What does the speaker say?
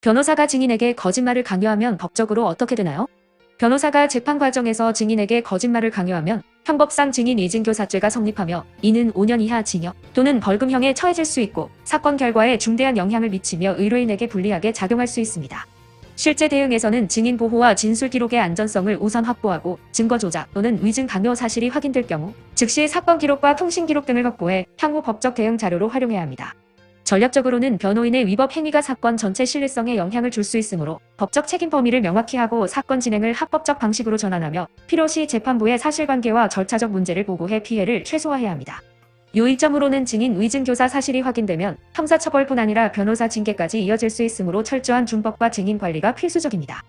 변호사가 증인에게 거짓말을 강요하면 법적으로 어떻게 되나요? 변호사가 재판 과정에서 증인에게 거짓말을 강요하면 형법상 증인 위증교사죄가 성립하며 이는 5년 이하 징역 또는 벌금형에 처해질 수 있고 사건 결과에 중대한 영향을 미치며 의뢰인에게 불리하게 작용할 수 있습니다. 실제 대응에서는 증인 보호와 진술 기록의 안전성을 우선 확보하고 증거 조작 또는 위증 강요 사실이 확인될 경우 즉시 사건 기록과 통신 기록 등을 확보해 향후 법적 대응 자료로 활용해야 합니다. 전략적으로는 변호인의 위법 행위가 사건 전체 신뢰성에 영향을 줄 수 있으므로 법적 책임 범위를 명확히 하고 사건 진행을 합법적 방식으로 전환하며 필요시 재판부의 사실관계와 절차적 문제를 보고해 피해를 최소화해야 합니다. 요일점으로는 증인 위증교사 사실이 확인되면 형사처벌뿐 아니라 변호사 징계까지 이어질 수 있으므로 철저한 준법과 증인 관리가 필수적입니다.